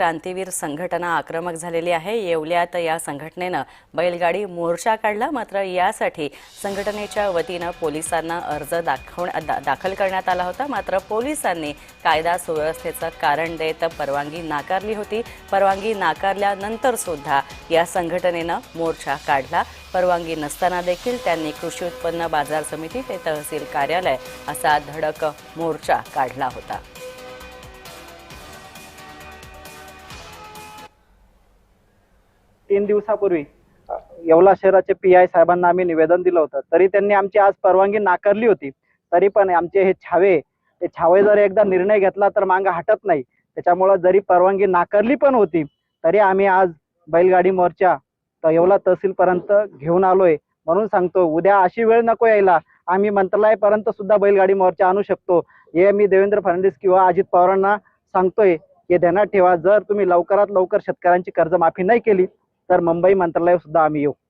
क्रांतीवीर संघटना आक्रमक झालेली आहे. येवल्यात या संघटनेनं बैलगाडी मोर्चा काढला. मात्र यासाठी संघटनेच्या वतीनं पोलिसांना अर्ज दाखव दा, दाखल करण्यात आला होता. मात्र पोलिसांनी कायदा सुव्यवस्थेचं कारण देत परवानगी नाकारली होती. परवानगी नाकारल्यानंतर सुद्धा या संघटनेनं मोर्चा काढला. परवानगी नसताना देखील त्यांनी कृषी उत्पन्न बाजार समिती ते तहसील कार्यालय असा धडक मोर्चा काढला होता. तीन दिवसापूर्वी येवला शहराचे पी आय साहेबांना आम्ही निवेदन दिलं होतं. तरी त्यांनी आमची आज परवानगी नाकारली होती. तरी पण आमचे हे छावे ते छावे जर एकदा निर्णय घेतला तर मागं हटत नाही. त्याच्यामुळं जरी परवानगी नाकारली पण होती तरी आम्ही आज बैलगाडी मोर्चा तर येवला तहसीलपर्यंत घेऊन आलोय. म्हणून सांगतो उद्या अशी वेळ नको यायला. आम्ही मंत्रालयापर्यंत सुद्धा बैलगाडी मोर्चा आणू शकतो. हे मी देवेंद्र फडणवीस किंवा अजित पवारांना सांगतोय. हे ध्यानात ठेवा. जर तुम्ही लवकरात लवकर शेतकऱ्यांची कर्जमाफी नाही केली तर मुंबई मंत्रालय सुद्धा आम्ही येऊ